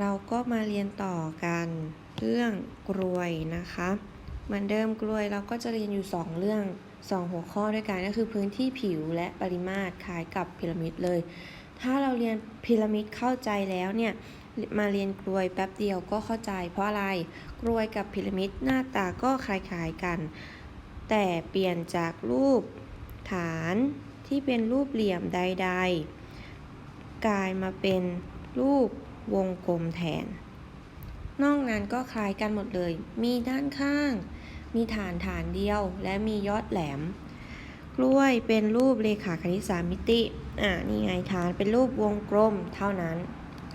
เราก็มาเรียนต่อกันเรื่องกลวยนะคะเหมือนเดิมกลวยเราก็จะเรียนอยู่ 2 เรื่อง 2 หัวข้อด้วยกันก็คือพื้นที่ผิวและปริมาตรคล้ายกับพีระมิดเลย ถ้าเราเรียนพีระมิดเข้าใจแล้วเนี่ยมาเรียนกลวยแป๊บเดียวก็เข้าใจเพราะอะไรกลวยกับพีระมิดหน้าตาก็คล้ายๆกัน แต่เปลี่ยนจากรูปฐานที่เป็นรูปเหลี่ยมใด ๆ กลายมาเป็นรูป วงกลมแทน นอกนั้นก็คล้ายกันหมดเลย มีด้านข้าง มีฐานฐานเดียว และมียอดแหลม กล้วยเป็นรูปเรขาคณิตสามมิติ อ่า นี่ไงฐานเป็นรูปวงกลมเท่านั้น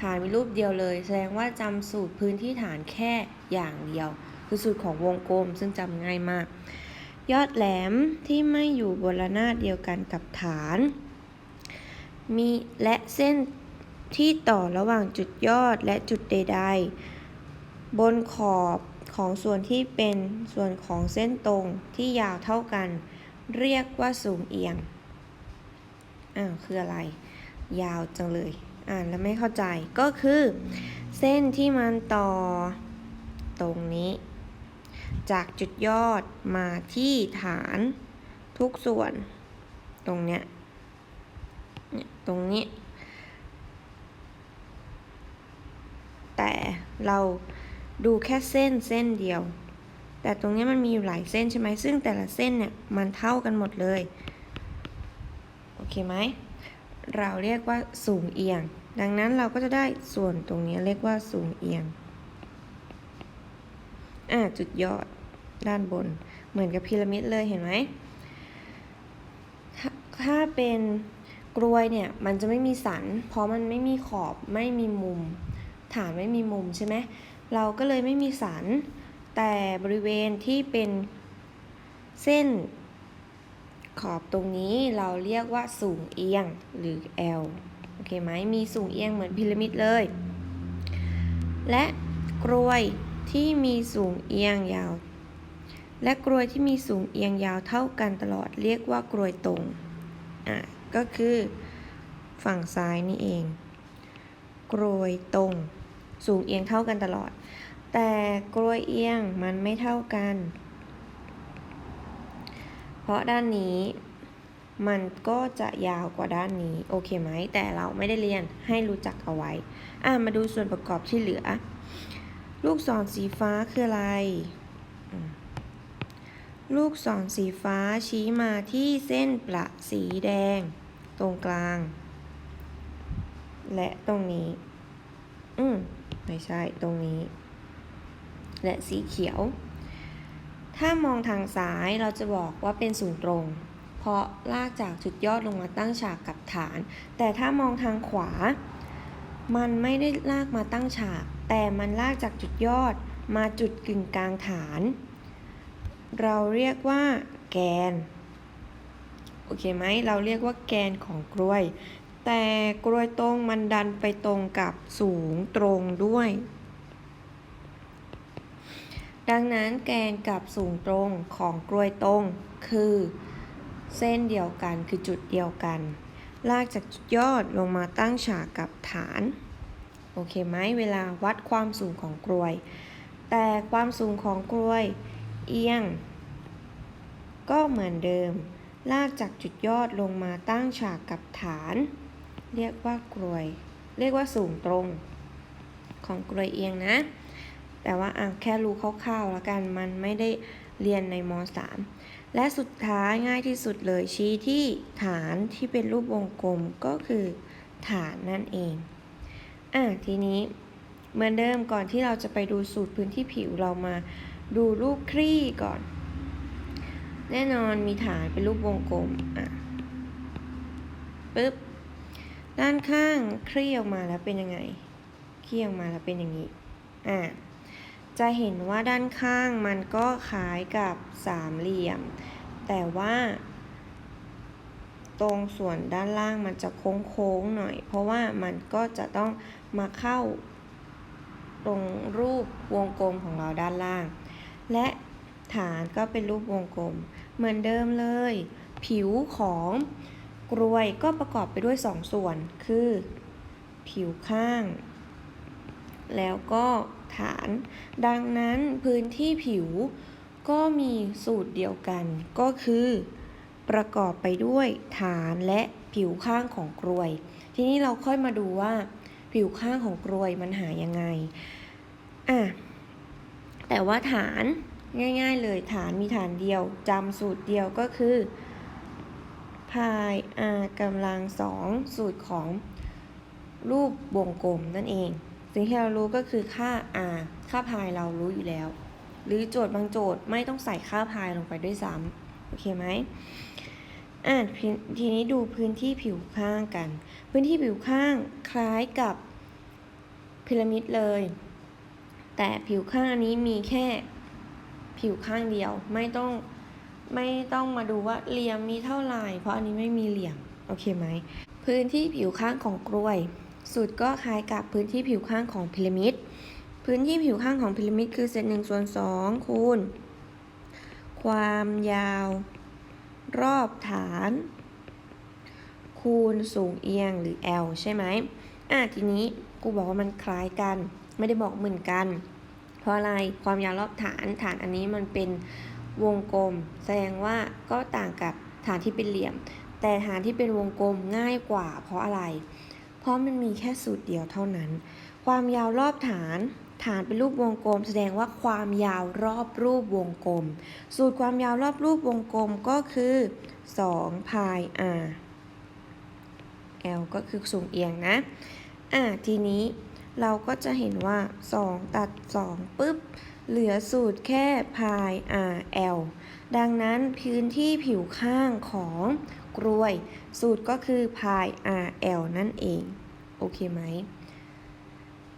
ฐานมีรูปเดียวเลย แสดงว่าจำสูตรพื้นที่ฐานแค่อย่างเดียว คือสูตรของวงกลมซึ่งจำง่ายมาก ยอดแหลมที่ไม่อยู่บนระนาบเดียวกันกับฐาน มีและเส้น ที่ต่อระหว่างจุดยอดและจุดใด ๆ บนขอบของส่วนที่เป็นส่วนของเส้นตรงที่ยาวเท่ากัน เรียกว่าสูงเอียง อ้าวคืออะไร ยาวจังเลย อ่านแล้วไม่เข้าใจก็คือ เส้นที่มันต่อตรงนี้ จากจุดยอดมาที่ฐานทุกส่วน ตรงเนี้ยเนี่ยตรงนี้ แต่ เราดูแค่เส้นเส้นเดียว แต่ตรงนี้มันมีอยู่หลายเส้นใช่ไหมซึ่งแต่ละเส้นเนี่ยมันเท่ากันหมดเลย โอเคไหม เราเรียกว่าสูงเอียง ดังนั้นเราก็จะได้ส่วนตรงนี้เรียกว่าสูงเอียง อ่าจุดยอดด้านบน เหมือนกับพีระมิดเลยเห็นไหม ถ้าถ้าเป็นกรวยเนี่ยมันจะไม่มีสัน เพราะมันไม่มีขอบไม่มีมุม ฐานไม่มีมุมใช่ไหมเราก็เลยไม่มีสัน แต่บริเวณที่เป็นเส้นขอบตรงนี้เราเรียกว่าสูงเอียงหรือ L โอเคไหมมีสูงเอียงเหมือนพีระมิดเลย และกรวยที่มีสูงเอียงยาว และกรวยที่มีสูงเอียงยาวเท่ากันตลอดเรียกว่ากรวยตรงอะก็คือฝั่งซ้ายนี่เอง กรวยตรง สูงเอียงเท่ากันตลอด แต่กรวยเอียงมันไม่เท่ากัน เพราะด้านนี้มันก็จะยาวกว่าด้านนี้ โอเคไหม แต่เราไม่ได้เรียนให้รู้จักเอาไว้ อะ มาดูส่วนประกอบที่เหลือ ลูกศรสีฟ้าคืออะไร ลูกศรสีฟ้าชี้มาที่เส้นประสีแดง ตรงกลาง และตรงนี้ อืม ไม่ใช่ตรงนี้ และสีเขียว ถ้ามองทางซ้ายเราจะบอกว่าเป็นศูนย์ตรง เพราะลากจากจุดยอดลงมาตั้งฉากกับฐาน แต่ถ้ามองทางขวา มันไม่ได้ลากมาตั้งฉาก แต่มันลากจากจุดยอดมาจุดกึ่งกลางฐาน เราเรียกว่าแกน โอเคไหม เราเรียกว่าแกนของกล้วย แต่กล้วยตรงมันดันไปตรงกับสูงตรงด้วย ดังนั้นแกนกับสูงตรงของกล้วยตรง คือ เส้นเดียวกันคือจุดเดียวกัน ลากจากจุดยอดลงมาตั้งฉากกับฐาน โอเคไหมเวลาวัดความสูงของกลวย แต่ความสูงของกลวย เอียง ก็เหมือนเดิมลากจากจุดยอดลงมาตั้งฉากกับฐาน เรียกว่ากลวย เรียกว่าสูงตรงของกลวยเอียงนะ แต่ว่าอะแค่รู้คร่าวๆแล้วกันมันไม่ได้เรียนในม .3 และสุดท้ายง่ายที่สุดเลยชี้ที่ฐานที่เป็นรูปวงกลมก็คือฐานนั่นเองอะทีนี้เหมือนเดิมก่อนที่เราจะไปดูสูตรพื้นที่ผิวเรามาดูรูปคลี่ก่อน แน่นอนมีฐานเป็นรูปวงกลมอะปึ๊บ ด้านข้างคลี่ออกมาแล้วเป็นยังไงคลี่ออกมาแล้วเป็นอย่างนี้อะจะเห็นว่าด้านข้างมันก็คล้ายกับสามเหลี่ยม แต่ว่า ตรงส่วนด้านล่างมันจะโค้งๆหน่อย เพราะว่ามันก็จะต้องมาเข้า ตรงรูปวงกลมของเราด้านล่าง และฐานก็เป็นรูปวงกลมเหมือนเดิมเลย ผิวของ กรวยก็ประกอบไปด้วยสองส่วน คือ ผิวข้าง แล้วก็ฐาน ดังนั้นพื้นที่ผิวก็มีสูตรเดียวกัน ก็คือ ประกอบไปด้วยฐานและผิวข้างของกรวย ทีนี้เราค่อยมาดูว่า ผิวข้างของกรวยมันหายังไงอะแต่ว่าฐานง่าย ๆ เลยฐานมีฐานเดียวจำสูตรเดียวก็คือ พาย r กำลังสองสูตรของรูปวงกลมนั่นเอง สิ่งที่เรารู้ก็คือค่า r ค่าพายเรารู้อยู่แล้ว หรือโจทย์บางโจทย์ไม่ต้องใส่ค่าพายลงไปด้วยซ้ำโอเคไหมอะทีทีนี้ดูพื้นที่ผิวข้างกัน พื้นที่ผิวข้างคล้ายกับพีระมิดเลย แต่ผิวข้างอันนี้มีแค่ผิวข้างเดียวไม่ต้อง ไม่ต้องมาดูว่าเหลี่ยมมีเท่าไหร่ เพราะอันนี้ไม่มีเหลี่ยม โอเคไหม พื้นที่ผิวข้างของกล้วย สูตรก็คล้ายกับพื้นที่ผิวข้างของพีระมิด พื้นที่ผิวข้างของพีระมิดคือเศษหนึ่งส่วนสองคูณ ความยาว รอบฐาน คูณสูงเอียงหรือ L ใช่ไหมอะทีนี้กูบอกว่ามันคล้ายกัน ไม่ได้บอกเหมือนกัน เพราะอะไรความยาวรอบฐานฐานอันนี้มันเป็น วงกลม แสดงว่าก็ต่างกับฐานที่เป็นเหลี่ยม แต่ฐานที่เป็นวงกลมง่ายกว่า เพราะอะไร เพราะมันมีแค่สูตรเดียวเท่านั้น ความยาวรอบฐานฐานเป็นรูปวงกลม แสดงว่าความยาวรอบรูปวงกลม สูตรความยาวรอบรูปวงกลมก็คือ2 pi r L ก็คือสูงเอียงนะ อะทีนี้ เราก็จะเห็นว่า 2 ตัด 2ปุ๊บ เหลือสูตรแค่ pi r l ดังนั้นพื้นที่ผิวข้างของกรวย สูตรก็คือ pi r l นั่นเอง โอเคไหม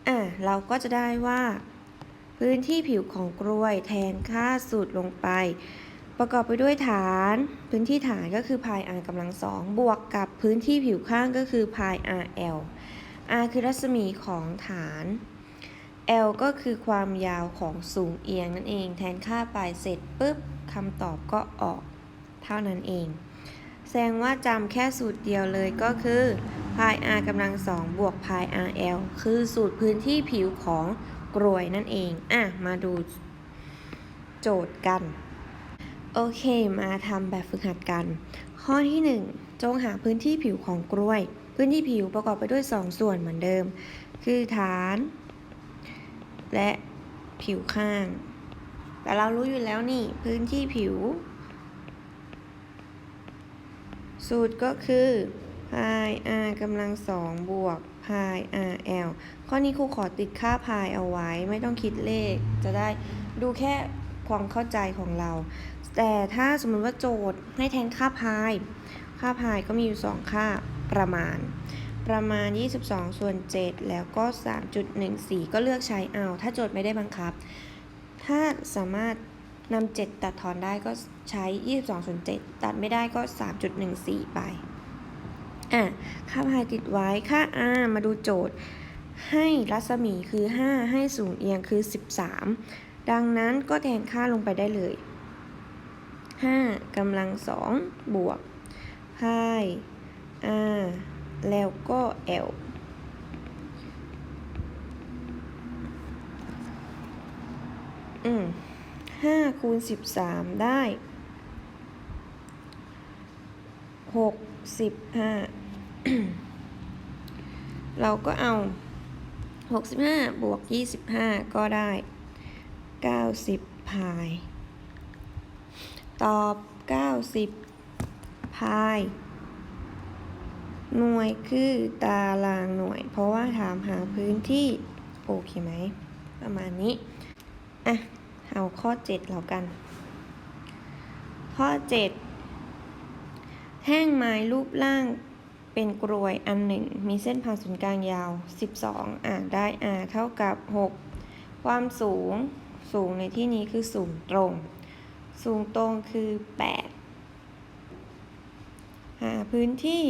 อะเราก็จะได้ว่า พื้นที่ผิวของกรวยแทนค่าสูตรลงไป ประกอบไปด้วยฐาน พื้นที่ฐานก็คือ pi r กำลังสองบวกกับพื้นที่ผิวข้างก็คือ pi r l r คือรัศมีของฐาน l ก็คือความยาวของสูงเอียงนั่นเอง แทนค่าไปเสร็จปุ๊บคำตอบก็ออกเท่านั้นเอง แสดงว่าจำแค่สูตรเดียวเลยก็คือ pi r กำลังสองบวก pi r l คือสูตรพื้นที่ผิวของกรวยนั่นเอง อะ มาดูโจทย์กัน โอเค มาทำแบบฝึกหัดกัน ข้อที่ 1 จงหาพื้นที่ผิวของกล้วย พื้นที่ผิวประกอบไปด้วย 2 ส่วนเหมือนเดิม คือฐาน และผิวข้าง แต่เรารู้อยู่แล้วนี่ พื้นที่ผิว สูตรก็คือ pi r กำลังสองบวก pi r l ข้อนี้ครูขอติดค่า pi เอาไว้ไม่ต้องคิดเลข จะได้ดูแค่ความเข้าใจของเรา แต่ถ้าสมมติว่าโจทย์ให้แทนค่า pi ค่า pi ก็มีอยู่ 2 ค่า ประมาณ ประมาณ 22 ส่วน 7 แล้วก็ 3.14 ก็เลือกใช้เอา ถ้าโจทย์ไม่ได้บังคับ ถ้าสามารถนำ7ตัดทอนได้ก็ใช้ 22ส่วน7ตัดไม่ได้ก็ 3.14 ไปอะค่า pi ติดไว้ค่า r มาดูโจทย์ ให้รัศมีคือ 5 ให้สูงเอียงคือ 13 ดังนั้นก็แทนค่าลงไปได้เลย5กำลังสองบวก pi r แล้วก็ l อืมห้าคูณสิบสามได้หกสิบห้าเราก็เอาหกสิบห้าบวกยี่สิบห้าก็ได้เก้าสิบพาย ตอบเก้าสิบพาย หน่วยคือตารางหน่วย เพราะว่าถามหาพื้นที่ โอเคไหม ประมาณนี้ อะ เอาข้อ 7 แล้วกัน ข้อ 7 แท่งไม้รูปร่างเป็นกรวยอันหนึ่ง มีเส้นผ่าศูนย์กลางยาว 12 อะ ได้ r เท่ากับ 6 ความสูง สูงในที่นี้คือสูงตรง สูงตรงคือ 8 หาพื้นที่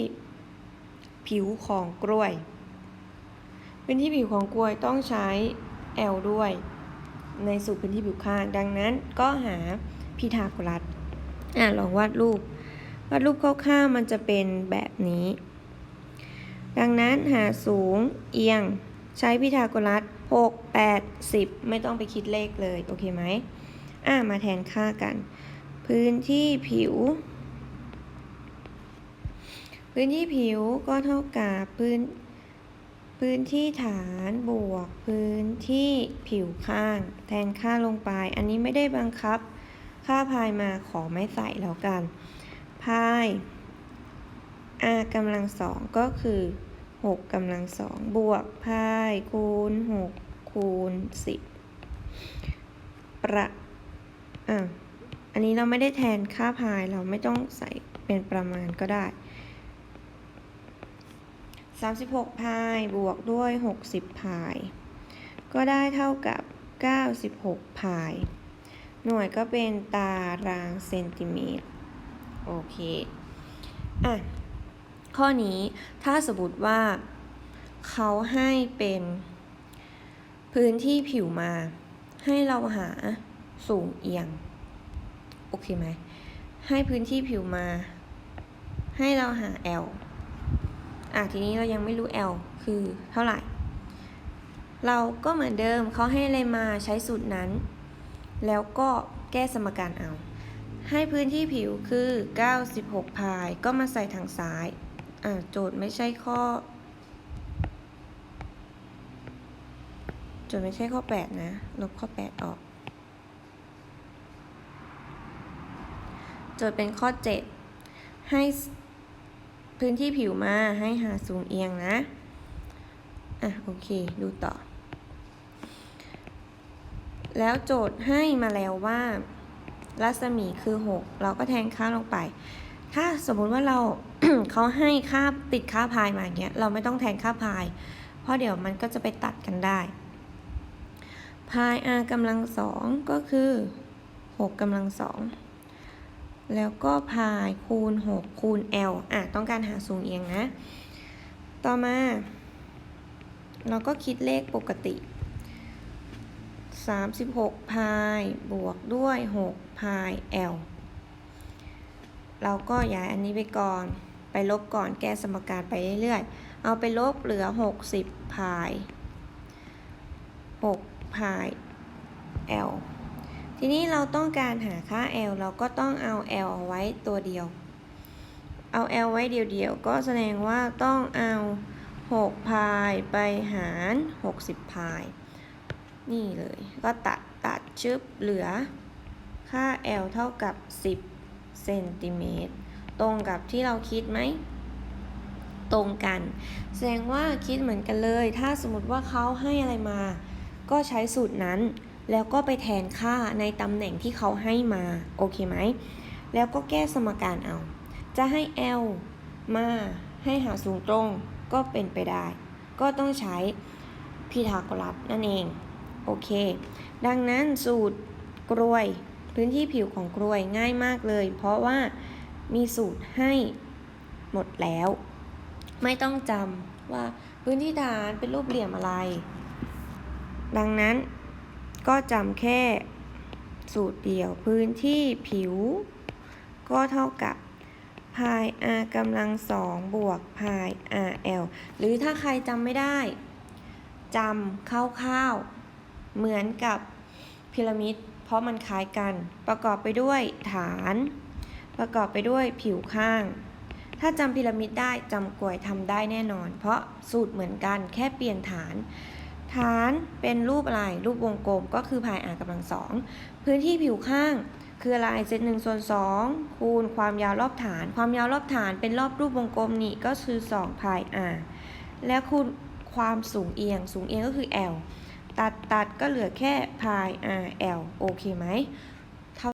ผิวของกล้วย พื้นที่ผิวของกล้วยต้องใช้ L ด้วย ในสูตรพื้นที่ผิวข้างดังนั้นก็หาพีทาโกรัสอะลองวาดรูป วาดรูปคร่าวๆมันจะเป็นแบบนี้ ดังนั้นหาสูงเอียง ใช้พีทาโกรัส6 8 10 ไม่ต้องไปคิดเลขเลย โอเคไหมอะมาแทนค่ากัน พื้นที่ผิว พื้นที่ผิวก็เท่ากับพื้น พื้นที่ฐานบวก พื้นที่ผิวข้าง แทนค่าลงไป อันนี้ไม่ได้บังคับ ค่าพายมาขอไม่ใส่แล้วกัน พาย r กำลังสองก็คือ 6กำลังสองบวกพายคูณ 6 คูณ 10 ประอะอันนี้เราไม่ได้แทนค่าพายเราไม่ต้องใส่เป็นประมาณก็ได้ 36พายบวกด้วย 60พาย ก็ได้เท่ากับ 96พาย หน่วยก็เป็นตารางเซนติเมตร โอเค อะ ข้อนี้ถ้าสมมติว่า เขาให้เป็นพื้นที่ผิวมา ให้เราหาสูงเอียง โอเคไหม ให้พื้นที่ผิวมา ให้เราหา L อะทีนี้เรายังไม่รู้ L คือเท่าไหร่ เราก็เหมือนเดิมเขาให้อะไรมาใช้สูตรนั้น แล้วก็แก้สมการเอา ให้พื้นที่ผิวคือ 96 พาย ก็มาใส่ทางซ้ายอ่าโจทย์ไม่ใช่ข้อ โจทย์ไม่ใช่ข้อ 8 นะ ลบข้อ 8 ออก โจทย์เป็นข้อ 7 ให้ พื้นที่ผิวมาให้หาสูงเอียงนะ อะ โอเค ดูต่อ แล้วโจทย์ให้มาแล้วว่า รัศมีคือ 6 เราก็แทนค่าลงไป ถ้าสมมุติว่าเราเขาให้ค่าติดค่าพายมาอย่างเงี้ย เราไม่ต้องแทนค่าพาย เพราะเดี๋ยวมันก็จะไปตัดกันได้พาย r กำลังสองก็คือ 6กำลังสอง แล้วก็พายคูณ 6 คูณ l อะต้องการหาสูงเอียงนะ ต่อมา เราก็คิดเลขปกติ 36 พายบวกด้วย 6 พาย l เราก็ย้ายอันนี้ไปก่อน ไปลบก่อนแก้สมการไปเรื่อยๆ เอาไปลบเหลือ 60 พาย 6 พาย l ทีนี้เราต้องการหาค่า l เราก็ต้องเอา l เอาไว้ตัวเดียว เอา l ไว้เดียวๆ ก็แสดงว่าต้องเอา6พายไปหาร 60พายนี่เลย ก็ตัดตัดชึบเหลือ ค่า l เท่ากับ 10เซนติเมตรตรงกับที่เราคิดไหม ตรงกัน แสดงว่าคิดเหมือนกันเลย ถ้าสมมติว่าเขาให้อะไรมา ก็ใช้สูตรนั้น แล้วก็ไปแทนค่าในตำแหน่งที่เขาให้มา โอเคไหม แล้วก็แก้สมการเอา จะให้ l มาให้หาสูงตรงก็เป็นไปได้ ก็ต้องใช้พีทาโกรัสนั่นเอง โอเค ดังนั้นสูตรกรวย พื้นที่ผิวของกรวยง่ายมากเลย เพราะว่ามีสูตรให้หมดแล้ว ไม่ต้องจำว่าพื้นที่ฐานเป็นรูปเหลี่ยมอะไร ดังนั้น ก็จำแค่สูตรเดียวพื้นที่ผิว ก็เท่ากับพาย r กำลังสองบวกพาย rl หรือถ้าใครจำไม่ได้จำคร่าวๆ เหมือนกับพีระมิด เพราะมันคล้ายกัน ประกอบไปด้วยฐาน ประกอบไปด้วยผิวข้าง ถ้าจำพีระมิดได้จำกลวยทำได้แน่นอน เพราะสูตรเหมือนกันแค่เปลี่ยนฐาน ฐานเป็นรูปอะไร รูปวงกลมก็คือพาย r กำลังสอง พื้นที่ผิวข้างคืออะไรเซตหนึ่งส่วนสองคูณความยาวรอบฐาน ความยาวรอบฐานเป็นรอบรูปวงกลมนี่ก็คือ2พาย r แล้วคูณความสูงเอียง สูงเอียงก็คือ l ตัดตัดก็เหลือแค่พาย r l โอเคไหม